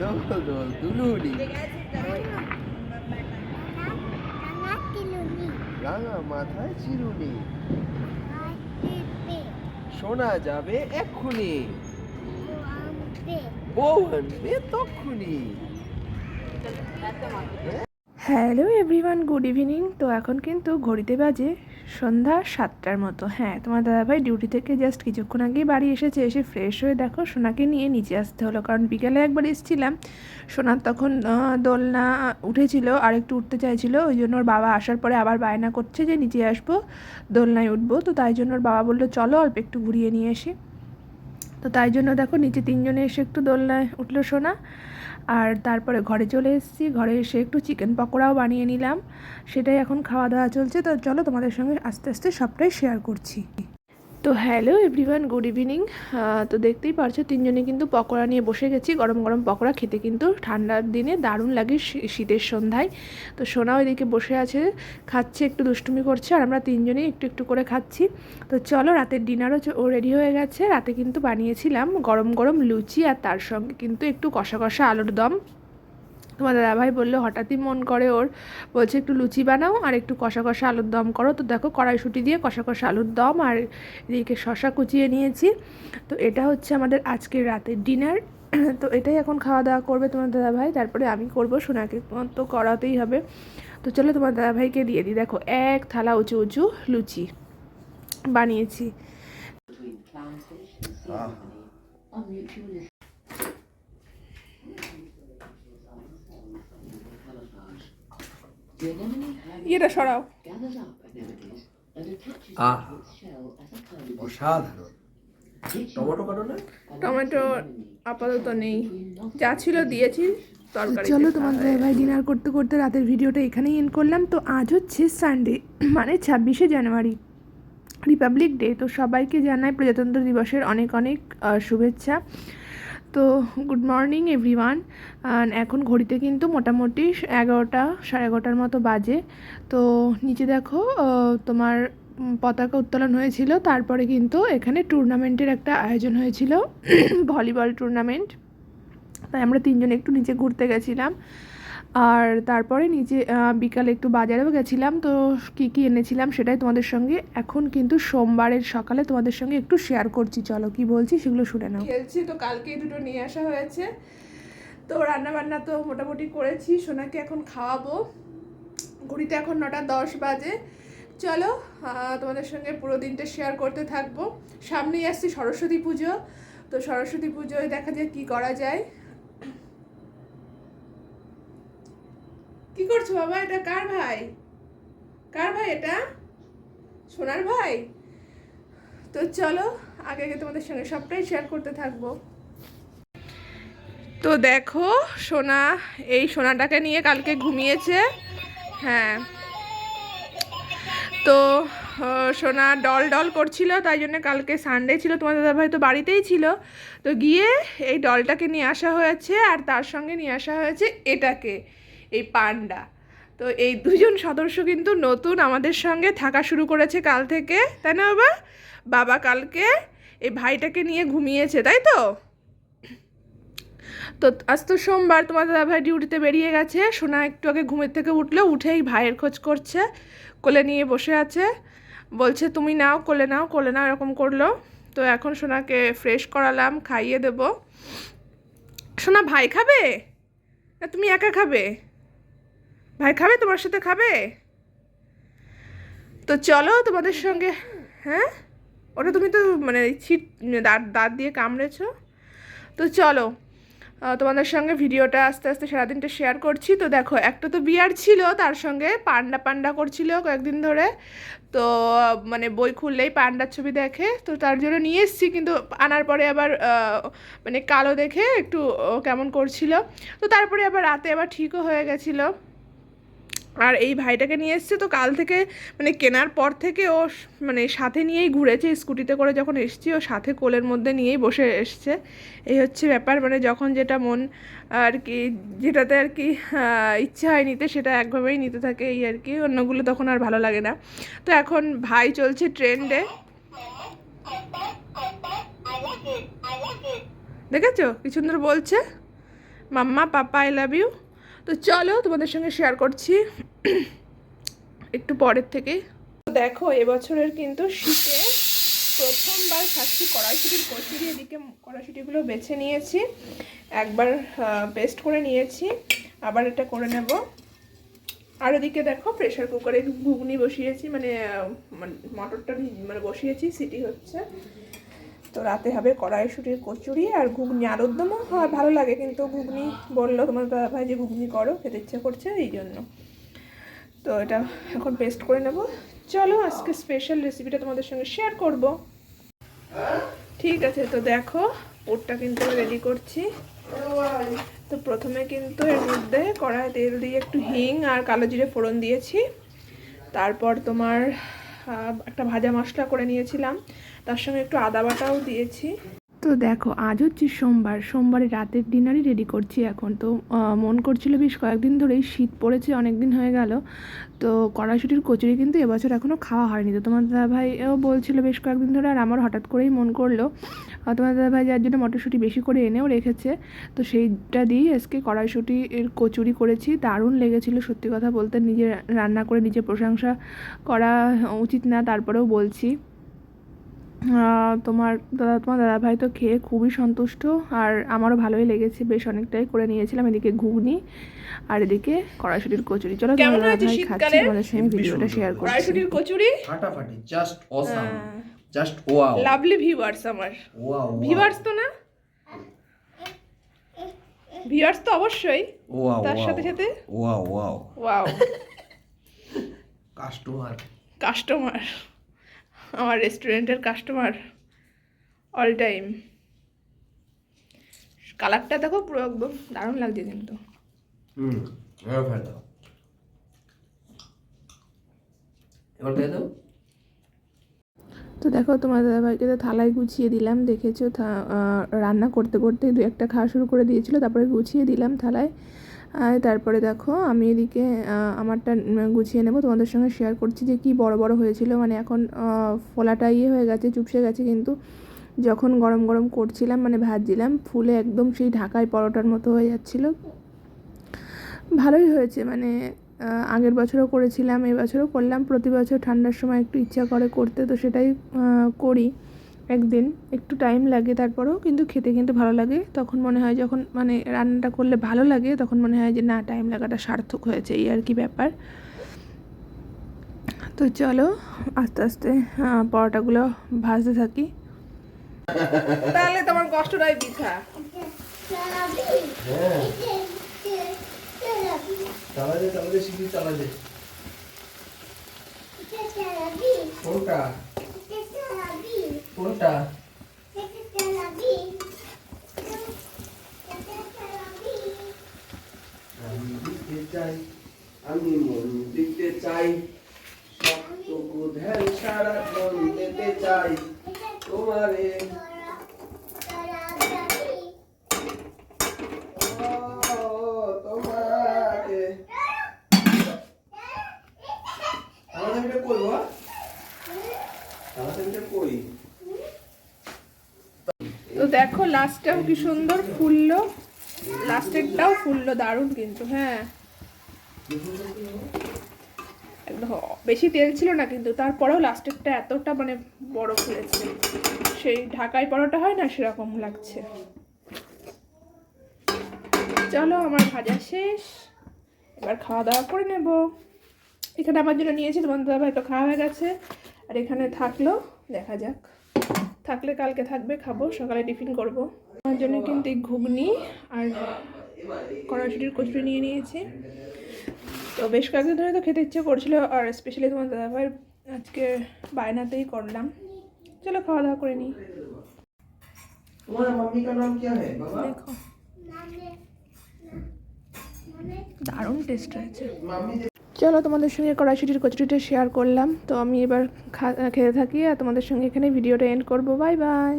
দোল দোল রাঙা মাথায় চিরুনি শোনা যাবে এক্ষুনি বউ আনবে তক্ষুনি হ্যালো এভরিওয়ান গুড ইভিনিং তো এখন কিন্তু ঘড়িতে বাজে সন্ধ্যা সাতটার মতো। হ্যাঁ তোমার দাদাভাই ডিউটি থেকে জাস্ট কিছুক্ষণ আগেই বাড়ি এসেছে, এসে ফ্রেশ হয়ে দেখো সোনাকে নিয়ে নিচে আসতে হলো। কারণ বিকেলে একবার এসেছিলাম সোনার তখন দোলনা উঠেছিল আর একটু উঠতে চাইছিল, ওই জন্য ওর বাবা আসার পরে আবার বায়না করছে যে নিচে আসব, দোলনায় উঠবো। তো তাই জন্য ওর বাবা বলল, চলো অল্প একটু ঘুরিয়ে নিয়ে আসি তো তাই জন্য দেখো নিচে তিনজনে এসে একটু দোলনায় উঠল সোনা। আর তারপরে ঘরে চলে এসেছি। ঘরে এসে একটু চিকেন পকোড়াও বানিয়ে নিলাম। সেটাই এখন খাওয়া দাওয়া চলছে। তো চলো তোমাদের সঙ্গে আস্তে আস্তে সবটাই শেয়ার করছি। তো হ্যালো এভরিওয়ান, গুড ইভিনিং। তো দেখতেই পারছ, তিনজনে কিন্তু পকোড়া নিয়ে বসে গেছি। গরম গরম পকোড়া খেতে কিন্তু ঠান্ডার দিনে দারুণ লাগে শীতের সন্ধ্যায়। তো সোনাও এদিকে বসে আছে, খাচ্ছে, একটু দুষ্টুমি করছে, আর আমরা তিনজনেই একটু একটু করে খাচ্ছি। তো চলো, রাতের ডিনারও ও রেডি হয়ে গেছে। রাতে কিন্তু বানিয়েছিলাম গরম গরম লুচি আর তার সঙ্গে কিন্তু একটু কষা কষা আলুর দম। তোমার দাদাভাই বলল হঠাৎই মন করে ওর বলছে একটু লুচি বানাও আর একটু কষা কষা আলুর দম করো। তো দেখো কড়াইশুঁটি দিয়ে কষা কষা আলুর দম আর এদিকে শশা কুচিয়ে নিয়েছি। তো এটা হচ্ছে আমাদের আজকের রাতের ডিনার। তো এটাই এখন খাওয়া দাওয়া করবে তোমার দাদাভাই। তারপরে আমি করব সোনাকে তো করাতেই হবে। তো চলো তোমার দাদাভাইকে দিয়ে দিই। দেখো এক থালা উঁচু উঁচু লুচি বানিয়েছি। ইয়েটা সরাও আহ অসাধারণ। টমেটো কাটো না? টমেটো আপাতত নেই। যা ছিল দিয়েছি চলো তোমার ভাই ডিনার করতে করতে রাতের ভিডিওটা এখানেই এন্ড করলাম। তো আজ হচ্ছে সানডে মানে ছাব্বিশে জানুয়ারি রিপাবলিক ডে তো সবাইকে জানাই প্রজাতন্ত্র দিবসের অনেক অনেক শুভেচ্ছা। তো গুড মর্নিং এভরিওয়ান এখন ঘড়িতে কিন্তু মোটামুটি এগারোটা, সাড়ে এগারোটার মতো বাজে। তো নিচে দেখো তোমার পতাকা উত্তোলন হয়েছিল, তারপরে কিন্তু এখানে টুর্নামেন্টের একটা আয়োজন হয়েছিল ভলিবল টুর্নামেন্ট তাই আমরা তিনজন একটু নিচে ঘুরতে গেছিলাম। আর তারপরে নিজে বিকালে একটু বাজারেও গেছিলাম, তো কী কী এনেছিলাম সেটাই তোমাদের সঙ্গে। এখন কিন্তু সোমবারের সকালে তোমাদের সঙ্গে একটু শেয়ার করছি, চলো কি বলছি সেগুলো শুনে নাও। খেলছি, তো কালকে দুটো নিয়ে আসা হয়েছে। তো রান্না বান্না তো মোটামুটি করেছি, সোনাকে এখন খাওয়াবো। ঘড়িতে এখন নটা দশ বাজে। চলো তোমাদের সঙ্গে পুরো দিনটা শেয়ার করতে থাকব। সামনেই আসছি সরস্বতী পুজো, তো সরস্বতী পুজোয় দেখা যায় কি করা যায়। কি করছ বাবা? এটা কার ভাই? কার ভাই এটা? সোনার ভাই? তো চলো, আগে আগে তোমাদের সঙ্গে সবটাই শেয়ার করতে থাকব। তো দেখো, সোনা, এই সোনাটাকে নিয়ে কালকে ঘুমিয়েছে। হ্যাঁ। তো সোনা ডল ডল করছিল, তাই জন্য কালকে সানডে ছিল। তোমার দাদাভাই তো বাড়িতেই ছিল। তো গিয়ে এই ডলটাকে নিয়ে আসা হয়েছে, আর তার সঙ্গে নিয়ে আসা হয়েছে এটাকে। এই পান্ডা। তো এই দুজন সদস্য কিন্তু নতুন আমাদের সঙ্গে থাকা শুরু করেছে কাল থেকে, তাই না বাবা? বাবা কালকে এই ভাইটাকে নিয়ে ঘুমিয়েছে, তাই তো? তো আজ তো সোমবার, তোমার দাদা ভাই ডিউটিতে বেরিয়ে গেছে। সোনা একটু আগে ঘুমের থেকে উঠল, উঠেই ভাইয়ের খোঁজ করছে, কোলে নিয়ে বসে আছে। বলছে, তুমি নাও, কোলে নাও কোলে নাও, এরকম করল। তো এখন সোনাকে ফ্রেশ করালাম, খাইয়ে দেবো। সোনা, ভাই খাবে? না, তুমি একা খাবে? ভাই খাবে? তোমার সাথে খাবে? তো চলো তোমাদের সঙ্গে হ্যাঁ? ওটা তুমি তো মানে ছিট, দাঁত দাঁত দিয়ে কামড়েছো। তো চলো তোমাদের সঙ্গে ভিডিওটা আস্তে আস্তে সারাদিনটা শেয়ার করছি। তো দেখো, একটা তো বিয়ার ছিল, তার সঙ্গে পান্ডা পান্ডা করছিল কয়েকদিন ধরে। তো মানে বই খুললেই পান্ডার ছবি দেখে, তো তার জন্য নিয়ে এসেছি, কিন্তু আনার পরে আবার মানে কালো দেখে একটু কেমন করছিল। তো তারপরে আবার রাতে আবার ঠিকও হয়ে গেছিল। আর এই ভাইটাকে নিয়ে এসছে তো কাল থেকে মানে কেনার পর থেকে ও মানে সাথে নিয়েই ঘুরেছে, স্কুটিতে করে যখন এসছি, ও সাথে কোলের মধ্যে নিয়েই বসে এসছে। এই হচ্ছে ব্যাপার মানে যখন যেটা মন, আর কি, যেটাতে আর কি ইচ্ছা হয় নিতে, সেটা একভাবেই নিতে থাকে এই আর কি, অন্যগুলো তখন আর ভালো লাগে না। তো এখন ভাই চলছে ট্রেন্ডে। দেখেছ? কি সুন্দর বলছে? মাম্মা, পাপা আই লাভ ইউ তো চলো তোমাদের সঙ্গে শেয়ার করছি। একটু পরের থেকে। দেখো, এবছরের কিন্তু শীতে প্রথমবার খাচ্ছি কড়াইশুটির কচুরি এদিকে কড়াইশুটিগুলো বেছে নিয়েছি। একবার পেস্ট করে নিয়েছি, আবার এটা করে নেব। আর এদিকে দেখো প্রেশার কুকারে ঘুগনি বসিয়েছি মানে মানে মটরটা মানে বসিয়েছি, সিটি হচ্ছে। তো রাতে হবে কড়াইশুটির কচুরি আর ঘুগনি। আলুরদমও হয়, ভালো লাগে কিন্তু ঘুগনি বলল তোমার ভাই যে ঘুগনি করো, খেতে ইচ্ছে করছে এই জন্য। তো এটা এখন পেস্ট করে নেব। চলো আজকে স্পেশাল রেসিপিটা তোমাদের সঙ্গে শেয়ার করব। ঠিক আছে, তো দেখো পুরটা কিন্তু রেডি করছি। তো প্রথমে কিন্তু এর মধ্যে কড়াই তেল দিয়ে একটু হিং আর কালো জিরে ফোড়ন দিয়েছি। তারপর তোমার একটা ভাজা মশলা করে নিয়েছিলাম। তার সঙ্গে একটু আদা বাটাও দিয়েছি। তো দেখো, আজ হচ্ছে সোমবার। সোমবারে রাতের ডিনারই রেডি করছি এখন। তো মন করছিল বেশ কয়েকদিন ধরেই শীত পড়েছে অনেক দিন হয়ে গেল। তো কড়াইশুটির কচুরি কিন্তু এবছর এখনও খাওয়া হয়নি। তো তোমার দাদা ভাইও বলছিল বেশ কয়েকদিন ধরে, আর আমার হঠাৎ করেই মন করল তোমার দাদা ভাই যার জন্য মটরশুঁটি বেশি করে এনেও রেখেছে। তো সেইটা দিয়েই আজকে কড়াইশুঁটি এর কচুরি করেছি। দারুণ লেগেছিল, সত্যি কথা বলতে। নিজে রান্না করে নিজে প্রশংসা করা উচিত না, তারপরেও বলছি। তোমার দাদা তোমার দাদা ভাই তো খেয়ে খুবই সন্তুষ্ট আর আমারও ভালোই লেগেছে বেশ অনেকটাই করে নিয়েছিলাম এদিকে ঘুগনি আর এদিকে কড়াইশুটির কচুরি। চলো কেমন হয়েছে শীতকালে? তোমাদের সঙ্গে ভিডিওটা শেয়ার করছি। কড়াইশুটির কচুরি? ফাটাফাটি just awesome. Just wow lovely viewers আমার। ওয়াও ভিউয়ার্স তো না? ভিউয়ার্স তো অবশ্যই। ওয়াও তার সাথে সাথে? Wow wow wow customer customer আমার রেস্টুরেন্টের কাস্টমার অল টাইম কালারটা দেখো পুরো একদম দারুণ লাগছে কিন্তু। হুম, এবার ফেলে দাও এবার ফেলে দাও তো দেখো তোমার দাদাভাইকে তো থালায় গুছিয়ে দিলাম, দেখেছ? রান্না করতে করতে দু একটা খাওয়া শুরু করে দিয়েছিল, তারপরে গুছিয়ে দিলাম থালায়। আর তারপরে দেখো আমি এদিকে আমারটা গুছিয়ে নেব। তোমাদের সঙ্গে শেয়ার করছি যে কি বড় বড় হয়েছিল। মানে এখন ফোলাটা ইয়ে হয়ে গেছে, চুপসে গেছে কিন্তু। যখন গরম গরম করছিলাম মানে ভাজছিলাম ফুলে একদম সেই ঢাকায় পরোটার মতো হয়ে যাচ্ছিল। ভালোই হয়েছে মানে আগের বছরও করেছিলাম এবছরও করলাম। প্রতি বছর ঠান্ডার সময় একটু ইচ্ছা করে করতে তো সেটাই করি। একদিন একটু টাইম লাগে তারপরেও কিন্তু খেতে কিন্তু ভালো লাগে। তখন মনে হয় যখন মানে রান্নাটা করলে ভালো লাগে তখন মনে হয় যে না টাইম লাগাটা সার্থক হয়েছে এই আর কি ব্যাপার। তো চলো আস্তে আস্তে পরোটাগুলো ভাজতে থাকি। তাহলে তোমার কষ্টটাই বৃথা। হ্যাঁ। চালা দে চালা দে সিঁড়ি চালা কোনটা? কোনটা? চাই, আমি মন দিতে চাই সবটুকু ধ্যান সারাক্ষণ দিতে চাই। তোমারে ও, তোমারে আমাদের এটা কই বা আমাদের এটা কই তো দেখো লাস্টটাও কি সুন্দর ফুললো। লাস্টেরটাও ফুললো দারুণ কিন্তু হ্যাঁ। বেশি তেল ছিল না কিন্তু, তারপরেও লাস্টেরটা এতটা মানে বড় ফুলেছে। সেই ঢাকাই পরোটা হয় না, সেরকম লাগছে। চলো, আমার ভাজা শেষ। এবার খাওয়া দাওয়া করে নেব। এখানে আমার জন্য নিয়েছি তোমার দাদা ভাই তো খাওয়া হয়ে গেছে। আর এখানে থাকল, দেখা যাক। থাকলে কালকে থাকবে খাব সকালে টিফিন করব। আমার জন্য কিন্তু এই ঘুগনি আর কড়াশুটির কচুরি নিয়ে নিয়েছি। তো বেশ কয়েকদিন ধরে তো খেতে ইচ্ছে করছিল আর স্পেশালি তোমার দাদাভাইয়ের আজকে বায়নাতেই করলাম। চলো খাওয়া দাওয়া করে নিই। দেখো। দারুণ টেস্ট হয়েছে চলো তোমাদের সঙ্গে কড়াইশুটির কচুরিটা শেয়ার করলাম। তো আমি এবার খেতে থাকি আর তোমাদের সঙ্গে এখানে ভিডিওটা এন্ড করব। Bye bye